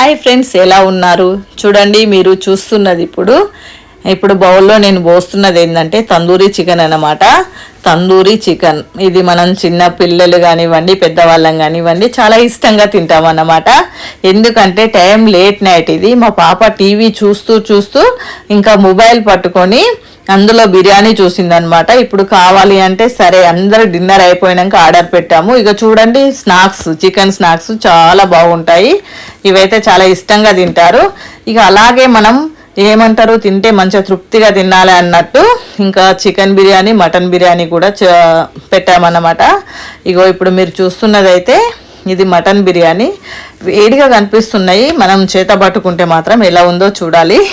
Hi friends ఎలా ఉన్నారు? చూడండి మీరు చూస్తున్నది ఇప్పుడు. ఇప్పుడు బౌల్లో నేను పోస్తున్నది ఏంటంటే తందూరి చికెన్ అనమాట తందూరి చికెన్. ఇది మనం చిన్న పిల్లలు కానివ్వండి పెద్దవాళ్ళం కానివ్వండి చాలా ఇష్టంగా తింటాం అన్నమాట. ఎందుకంటే టైం లేట్ నైట్ ఇది. మా పాప టీవీ చూస్తూ చూస్తూ ఇంకా మొబైల్ పట్టుకొని అందులో బిర్యానీ చూసిందనమాట ఇప్పుడు కావాలి అంటే సరే అందరు డిన్నర్ అయిపోయాక ఆర్డర్ పెట్టాము. ఇక చూడండి స్నాక్స్ చికెన్ స్నాక్స్ చాలా బాగుంటాయి. ఇవైతే చాలా ఇష్టంగా తింటారు. ఇక అలాగే మనం ఏమంటారు? తింటే మంచిగా తృప్తిగా తినాలి అన్నట్టు ఇంకా చికెన్ బిర్యానీ మటన్ బిర్యానీ కూడా చ- పెట్టామన్నమాట. ఇగో ఇప్పుడు మీరు చూస్తున్నదైతే ఇది మటన్ బిర్యానీ. వేడిగా కనిపిస్తున్నాయి. మనం చేత పట్టుకుంటే మాత్రం ఎలా ఉందో చూడాలి.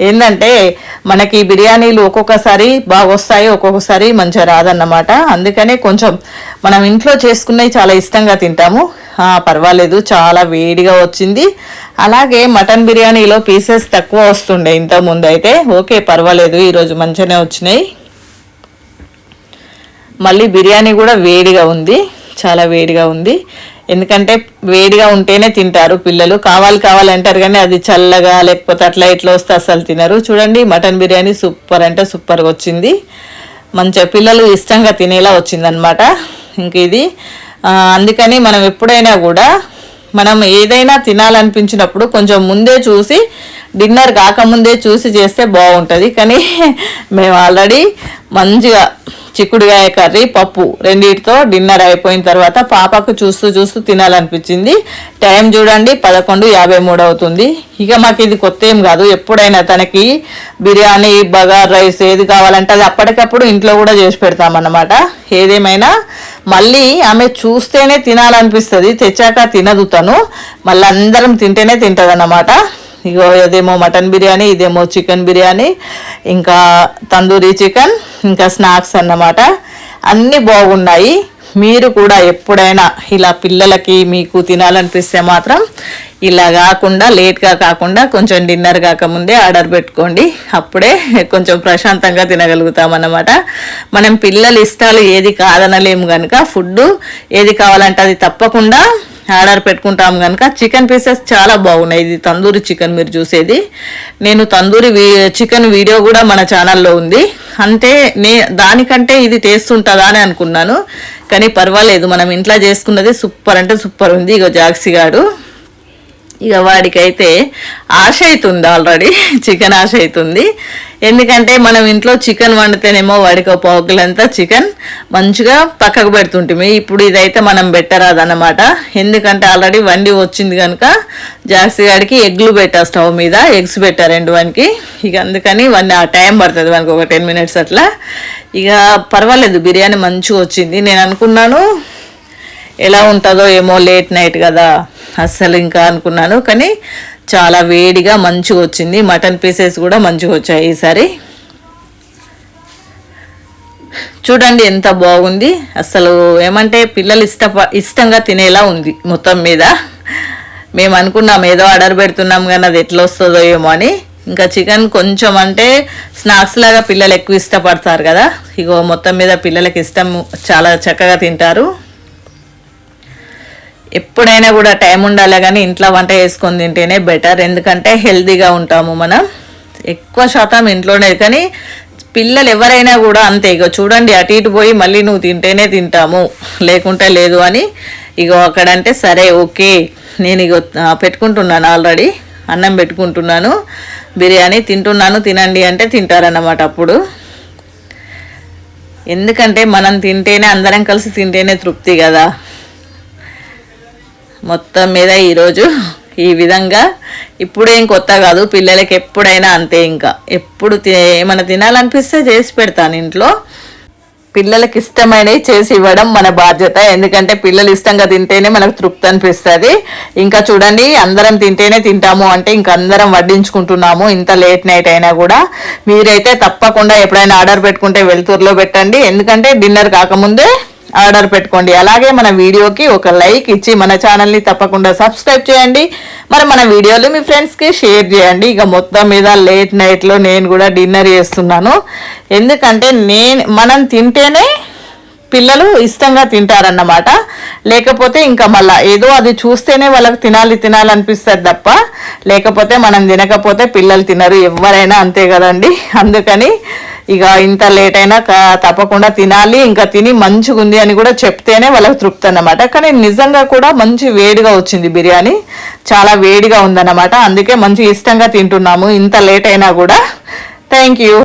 ఏంటంటే మనకి బిర్యానీలు ఒక్కొక్కసారి బాగా వస్తాయి ఒక్కొక్కసారి మంచిగా రాదన్నమాట. అందుకనే కొంచెం మనం ఇంట్లో చేసుకున్నవి చాలా ఇష్టంగా తింటాము. పర్వాలేదు చాలా వేడిగా వచ్చింది. అలాగే మటన్ బిర్యానీలో పీసెస్ తక్కువ వస్తుండే ఇంత ముందు అయితే. ఓకే పర్వాలేదు ఈరోజు మంచిగానే వచ్చినాయి. మళ్ళీ బిర్యానీ కూడా వేడిగా ఉంది చాలా వేడిగా ఉంది. ఎందుకంటే వేడిగా ఉంటేనే తింటారు పిల్లలు. కావాలి కావాలి అంటారు కానీ అది చల్లగా లేకపోతే అట్లా ఇట్లా వస్తే అసలు తినరు. చూడండి మటన్ బిర్యానీ సూపర్ అంటే సూపర్గా వచ్చింది. మంచిగా పిల్లలు ఇష్టంగా తినేలా వచ్చిందనమాట ఇంక ఇది అందుకని మనం ఎప్పుడైనా కూడా మనం ఏదైనా తినాలనిపించినప్పుడు కొంచెం ముందే చూసి డిన్నర్ కాకముందే చూసి చేస్తే బాగుంటుంది. కానీ మేము ఆల్రెడీ మంచిగా చిక్కుడుగాయ కర్రీ పప్పు రెండింటితో డిన్నర్ అయిపోయిన తర్వాత పాపకు చూస్తూ చూస్తూ తినాలనిపించింది. టైం చూడండి పదకొండు యాభై మూడు అవుతుంది. ఇక మాకు ఇది కొత్త ఏం కాదు. ఎప్పుడైనా తనకి బిర్యానీ బగార్ రైస్ ఏది కావాలంటే అది అప్పటికప్పుడు ఇంట్లో కూడా చేసి పెడతామన్నమాట. ఏదేమైనా మళ్ళీ ఆమె చూస్తేనే తినాలనిపిస్తుంది. తెచ్చాక తినదు తను. మళ్ళీ అందరం తింటేనే తింటుంది అన్నమాట ఇగో అదేమో మటన్ బిర్యానీ ఇదేమో చికెన్ బిర్యానీ ఇంకా తందూరి చికెన్ ఇంకా స్నాక్స్ అన్నమాట. అన్నీ బాగున్నాయి. మీరు కూడా ఎప్పుడైనా ఇలా పిల్లలకి మీకు తినాలనిపిస్తే మాత్రం ఇలా కాకుండా లేట్గా కాకుండా కొంచెం డిన్నర్ కాకముందే ఆర్డర్ పెట్టుకోండి. అప్పుడే కొంచెం ప్రశాంతంగా తినగలుగుతాం అన్నమాట మనం పిల్లల ఇష్టాలు ఏది కాదనలేము కనుక ఫుడ్ ఏది కావాలంటే అది తప్పకుండా ఆర్డర్ పెట్టుకుంటాం కనుక చికెన్ పీసెస్ చాలా బాగున్నాయి. ఇది తందూరి చికెన్ మీరు చూసేది. నేను తందూరి వీ- చికెన్ వీడియో కూడా మన ఛానల్లో ఉంది. అంటే నే దానికంటే ఇది టేస్ట్ ఉంటుందా అని అనుకున్నాను. కానీ పర్వాలేదు మనం ఇంట్లో చేసుకున్నది సూపర్ అంటే సూపర్ ఉంది. ఇక జాక్సీ గాడు ఇక వాడికైతే ఆశ అవుతుంది ఆల్రెడీ. చికెన్ ఆశ అవుతుంది. ఎందుకంటే మనం ఇంట్లో చికెన్ వండితేనేమో వాడికి ఒక పావుకిలంతా చికెన్ మంచిగా పక్కకు పెడుతుంటిమి. ఇప్పుడు ఇదైతే మనం పెట్టరాదన్నమాట. ఎందుకంటే ఆల్రెడీ వండి వచ్చింది కనుక జాస్తి గాడికి ఎగ్లు పెట్టా స్టవ్ మీద ఎగ్స్ పెట్టా రెండు వానికి. ఇక అందుకని వన్ ఆ టైం పడుతుంది వానికి ఒక టెన్ మినిట్స్ అట్లా. ఇక పర్వాలేదు బిర్యానీ మంచిగా వచ్చింది. నేను అనుకున్నాను ఎలా ఉంటుందో ఏమో లేట్ నైట్ కదా. అస్సలు ఇంకా అనుకున్నాను కానీ చాలా వేడిగా మంచిగా వచ్చింది. మటన్ పీసెస్ కూడా మంచిగా వచ్చాయి ఈసారి. చూడండి ఎంత బాగుంది. అసలు ఏమంటే పిల్లలు ఇష్ట ఇష్టంగా తినేలా ఉంది మొత్తం మీద. మేము అనుకున్నాం ఏదో ఆర్డర్ పెడుతున్నాం కానీ అది ఎట్లా వస్తుందో ఏమో అని. ఇంకా చికెన్ కొంచెం అంటే స్నాక్స్ లాగా పిల్లలు ఎక్కువ ఇష్టపడతారు కదా. ఇగో మొత్తం మీద పిల్లలకి ఇష్టం చాలా చక్కగా తింటారు. ఎప్పుడైనా కూడా టైం ఉండాలి కానీ ఇంట్లో వంట చేసుకొని తింటేనే బెటర్. ఎందుకంటే హెల్తీగా ఉంటాము మనం. ఎక్కువ శాతం ఇంట్లోనే కానీ పిల్లలు ఎవరైనా కూడా అంతే. ఇక చూడండి అటు ఇటు పోయి మళ్ళీ నువ్వు తింటేనే తింటాము. లేకుంటే లేదు అని ఇగో అక్కడంటే సరే ఓకే. నేను ఇక పెట్టుకుంటున్నాను ఆల్రెడీ. అన్నం పెట్టుకుంటున్నాను. బిర్యానీ తింటున్నాను. తినండి అంటే తింటారన్నమాట అప్పుడు. ఎందుకంటే మనం తింటేనే అందరం కలిసి తింటేనే తృప్తి కదా. మొత్తం మీద ఈరోజు ఈ విధంగా. ఇప్పుడేం కొత్త కాదు పిల్లలకి ఎప్పుడైనా అంతే ఇంకా. ఎప్పుడు తి- ఏమైనా తినాలనిపిస్తే చేసి పెడతాను ఇంట్లో. పిల్లలకి ఇష్టమైనవి చేసి ఇవ్వడం మన బాధ్యత. ఎందుకంటే పిల్లలు ఇష్టంగా తింటేనే మనకు తృప్తి అనిపిస్తుంది. ఇంకా చూడండి అందరం తింటేనే తింటాము అంటే ఇంక అందరం వడ్డించుకుంటున్నాము ఇంత లేట్ నైట్ అయినా కూడా. మీరైతే తప్పకుండా ఎప్పుడైనా ఆర్డర్ పెట్టుకుంటే వెలుతురులో పెట్టండి. ఎందుకంటే డిన్నర్ కాకముందే ఆర్డర్ పెట్టుకోండి. అలాగే మన వీడియోకి ఒక లైక్ ఇచ్చి మన ఛానల్ని తప్పకుండా సబ్స్క్రైబ్ చేయండి. మరి మన వీడియోలు మీ ఫ్రెండ్స్కి షేర్ చేయండి. ఇక మొత్తం మీద లేట్ నైట్లో నేను కూడా డిన్నర్ చేస్తున్నాను. ఎందుకంటే నేను మనం తింటేనే పిల్లలు ఇష్టంగా తింటారన్నమాట. లేకపోతే ఇంకా మళ్ళీ ఏదో అది చూస్తేనే వాళ్ళకి తినాలి తినాలి అనిపిస్తుంది తప్ప లేకపోతే మనం తినకపోతే పిల్లలు తినరు ఎవరైనా అంతే కదండి. అందుకని ఇక ఇంత లేట్ అయినా తప్పకుండా తినాలి ఇంకా తిని మంచిగా ఉంది అని కూడా చెప్తేనే వాళ్ళకి తృప్తి అన్నమాట. కానీ నిజంగా కూడా మంచి వేడిగా వచ్చింది బిర్యానీ. చాలా వేడిగా ఉందన్నమాట. అందుకే మంచి ఇష్టంగా తింటున్నాము. ఇంత లేట్ అయినా కూడా. Thank you